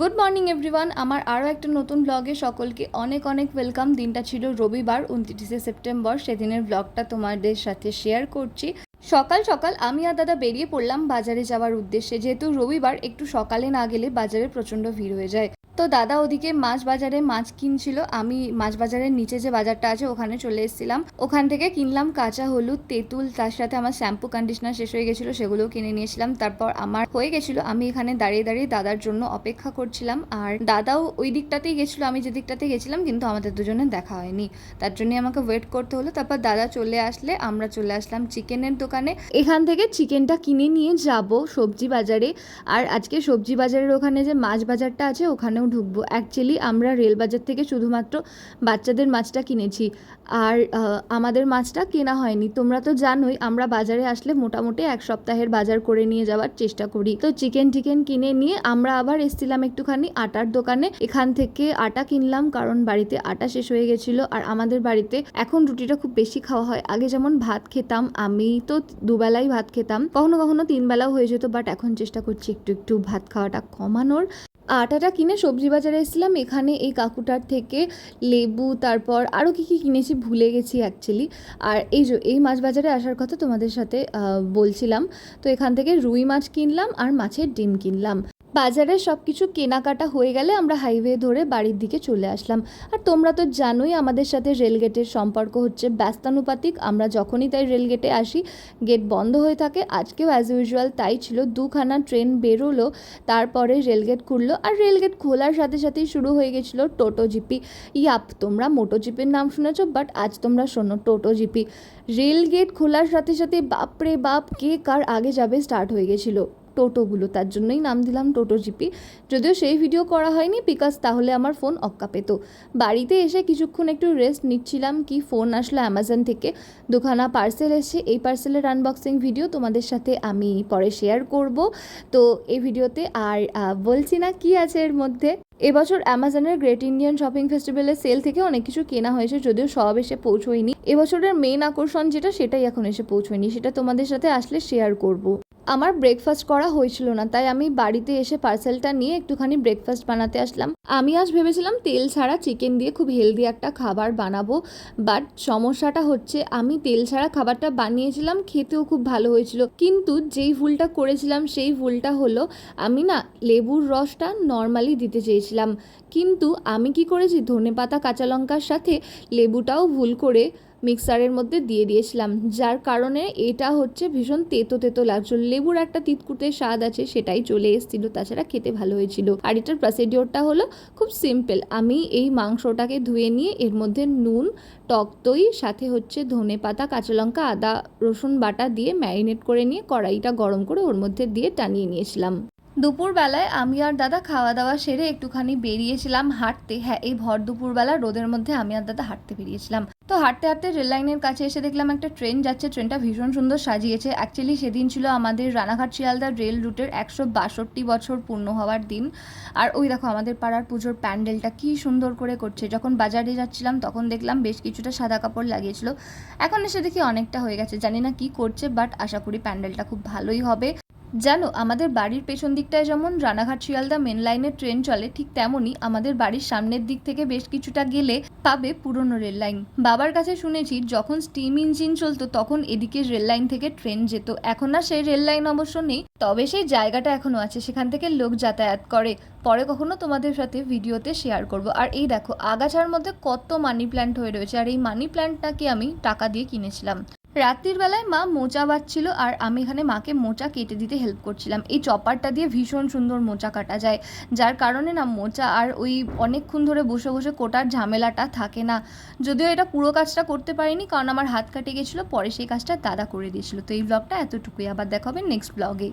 Good morning everyone আমার আরও একটা নতুন ব্লগে সকলকে অনেক অনেক ওয়েলকাম দিনটা ছিল রবিবার, উনত্রিশে সেপ্টেম্বর। সেদিনের ব্লগটা তোমাদের সাথে শেয়ার করছি। সকাল সকাল আমি আর দাদা বেরিয়ে পড়লাম বাজারে যাওয়ার উদ্দেশ্যে। যেহেতু রবিবার, একটু সকালে না গেলে বাজারে প্রচণ্ড ভিড় হয়ে যায়। তো দাদা ওদিকে মাছ বাজারে মাছ কিনছিল। আমি মাছ বাজারের নিচে যে বাজারটা আছে, ওখানে চলে এসেছিলাম। ওখান থেকে কিনলাম কাঁচা হলুদ, তেঁতুল, তার সাথে আমার শ্যাম্পু কন্ডিশনার শেষ হয়ে গেছিল, সেগুলোও কিনে নিয়েছিলাম। তারপর আমার হয়ে গেছিল, আমি এখানে দাঁড়িয়ে দাঁড়িয়ে দাদার জন্য অপেক্ষা করছিলাম। আর দাদাও ওই দিকটাতেই গেছিল, আমি যে দিকটাতে গেছিলাম, কিন্তু আমাদের দুজনের দেখা হয়নি। তার জন্য আমাকে ওয়েট করতে হলো। তারপর দাদা চলে আসলে, আমরা চলে আসলাম চিকেনের দোকানে। এখান থেকে চিকেনটা কিনে নিয়ে যাব সবজি বাজারে। আর আজকে সবজি বাজারের ওখানে যে মাছ বাজারটা আছে, ওখানেও ঢুকবো। অ্যাকচুয়ালি আমরা রেলবাজার থেকে শুধুমাত্র বাচ্চাদের মাছটা কিনেছি। আর আমাদের মাছটা কেনা হয়নি। তোমরা তো জানোই, আমরা বাজারে আসলে মোটামুটি এক সপ্তাহের বাজার করে নিয়ে যাওয়ার চেষ্টা করি। তো চিকেন টিকেন কিনে নিয়ে আমরা আবার এসেছিলাম একটুখানি আটার দোকানে। এখান থেকে আটা কিনলাম, কারণ বাড়িতে আটা শেষ হয়ে গেছিল। আর আমাদের বাড়িতে এখন রুটিটা খুব বেশি খাওয়া হয়। আগে যেমন ভাত খেতাম, আমি তো দুবেলাই ভাত খেতাম। কখনো কখনো তিন বেলাও হয়ে যেত, বাট এখন চেষ্টা করছি একটু একটু ভাত খাওয়াটা কমানোর। আটাটা কিনে সবজি বাজারে এসেছিলাম। এখানে এই কাকুটার থেকে লেবু, তারপর আরও কী কী কিনেছি ভুলে গেছি অ্যাকচুয়ালি আর এই যে, এই মাছ বাজারে আসার কথা তোমাদের সাথে বলছিলাম। তো এখান থেকে রুই মাছ কিনলাম আর মাছের ডিম কিনলাম। বাজারে সব কিছু কেনাকাটা হয়ে গেলে আমরা হাইওয়ে ধরে বাড়ির দিকে চলে আসলাম। আর তোমরা তো জানোই আমাদের সাথে রেলগেটের সম্পর্ক হচ্ছে ব্যস্তানুপাতিক। আমরা যখনই তাই রেলগেটে আসি, গেট বন্ধ হয়ে থাকে। আজকেও অ্যাজ ইউজুয়াল তাই ছিল। দুখানা ট্রেন বেরোলো, তারপরে রেলগেট খুললো। আর রেলগেট খোলার সাথে সাথেই শুরু হয়ে গেছিল টোটো জিপি। ইয়াপ, তোমরা মোটো জিপির নাম শুনেছ, বাট আজ তোমরা শোনো টোটো জিপি। রেলগেট খোলার সাথে সাথে বাপরে বাপ, কে কার আগে যাবে স্টার্ট হয়ে গেছিল। টোটোগুলো, তার জন্যই নাম দিলাম টোটো জিপি। যদিও সেই ভিডিও করা হয়নি, বিকজ তাহলে আমার ফোন অক্কা পেত। বাড়িতে এসে কিছুক্ষণ একটু রেস্ট নিচ্ছিলাম, কি ফোন আসলো অ্যামাজন থেকে। দুখানা পার্সেল এসে, এই পার্সেলের আনবক্সিং ভিডিও তোমাদের সাথে আমি পরে শেয়ার করব। তো এই ভিডিওতে আর বলছি না কি আছে এর মধ্যে। এবছর অ্যামাজনের গ্রেট ইন্ডিয়ান শপিং ফেস্টিভ্যালের সেল থেকে অনেক কিছু কেনা হয়েছে, যদিও সব এসে পৌঁছয়নি। এবছরের মেন আকর্ষণ যেটা, সেটাই এখন এসে পৌঁছয়নি। সেটা তোমাদের সাথে আসলে শেয়ার করব। আমার ব্রেকফাস্ট করা হয়েছিল না, তাই আমি বাড়িতে এসে পার্সেলটা নিয়ে একটুখানি ব্রেকফাস্ট বানাতে আসলাম। আমি আজ ভেবেছিলাম তেল ছাড়া চিকেন দিয়ে খুব হেলদি একটা খাবার বানাবো বাট সমস্যাটা হচ্ছে আমি তেল ছাড়া খাবারটা বানিয়েছিলাম, খেতেও খুব ভালো হয়েছিল। কিন্তু যেই ভুলটা করেছিলাম, সেই ভুলটা হলো আমি না লেবুর রসটা নর্মালি দিতে চেয়েছিলাম। কিন্তু আমি কি করেছি, ধনেপাতা, কাঁচা লঙ্কার সাথে লেবুটাও ভুল করে মিক্সারের মধ্যে দিয়ে দিয়েছিলাম, যার কারণে এটা হচ্ছে ভীষণ তেতো তেতো লাগছিল। লেবুর একটা তিতকুটে স্বাদ আছে, সেটাই চলে এসেছিল, তাছাড়া খেতে ভালো হয়েছিল। আর এটার প্রসিডিওরটা হলো খুব সিম্পল আমি এই মাংসটাকে ধুয়ে নিয়ে এর মধ্যে নুন, টক দই, সাথে হচ্ছে ধনে পাতা, কাঁচা লঙ্কা, আদা, রসুন বাটা দিয়ে ম্যারিনেট করে নিয়ে কড়াইটা গরম করে ওর মধ্যে দিয়ে টানিয়ে নিয়েছিলাম। দুপুরবেলায় আমি আর দাদা খাওয়া দাওয়া সেরে একটুখানি বেরিয়েছিলাম হাঁটতে। হ্যাঁ এই ভর দুপুরবেলা রোদের মধ্যে আমি আর দাদা হাঁটতে বেরিয়েছিলাম। তো হাঁটতে হাঁটতে রেল লাইনের কাছে এসে দেখলাম একটা ট্রেন যাচ্ছে। ট্রেনটা ভীষণ সুন্দর সাজিয়েছে। অ্যাকচুয়ালি সেদিন ছিল আমাদের রানাঘাট শিয়ালদা রেল রুটের একশো বাষট্টি বছর পূর্ণ হওয়ার দিন। আর ওই দেখো আমাদের পাড়ার পুজোর প্যান্ডেলটা কি সুন্দর করে করছে। যখন বাজারে যাচ্ছিলাম তখন দেখলাম বেশ কিছুটা সাদা কাপড় লাগিয়েছিল। এখন এসে দেখি অনেকটা হয়ে গেছে। জানি না কি করছে বাট আশা করি প্যান্ডেলটা খুব ভালোই হবে। জানো, আমাদের বাড়ির পেছন দিকটায় যেমন রানাঘাট শিয়ালদা মেন লাইনের ট্রেন চলে, ঠিক তেমনই আমাদের বাড়ির সামনের দিক থেকে বেশ কিছুটা গেলে পাবে পুরনো রেল লাইন বাবার কাছে শুনেছি, যখন স্টিম ইঞ্জিন চলতো, তখন এদিকে রেল লাইন থেকে ট্রেন যেত। এখন আর সেই রেল লাইন অবশ্য নেই, তবে সেই জায়গাটা এখনও আছে, সেখান থেকে লোক যাতায়াত করে। পরে কখনো তোমাদের সাথে ভিডিওতে শেয়ার করব। আর এই দেখো, আগাছার মধ্যে কত মানি প্ল্যান্ট হয়ে রয়েছে, আর এই মানি প্ল্যান্ট নাকি আমি টাকা দিয়ে কিনেছিলাম। রাত্রির বেলায় মা মোচা বাচ্ছিল আর আমি এখানে মাকে মোচা কেটে দিতে হেল্প করছিলাম। এই চপারটা দিয়ে ভীষণ সুন্দর মোচা কাটা যায়। যার কারণে না মোচা আর ওই অনেকক্ষণ ধরে বসে বসে কোটার ঝামেলাটা থাকে না। যদিও এটা পুরো কাজটা করতে পারিনি, কারণ আমার হাত কাটে গেছিল, পরে সেই কাজটা দাদা করে দিয়েছিল। তো এই ব্লগটা এতটুকুই। আবার দেখাবেন নেক্সট ব্লগে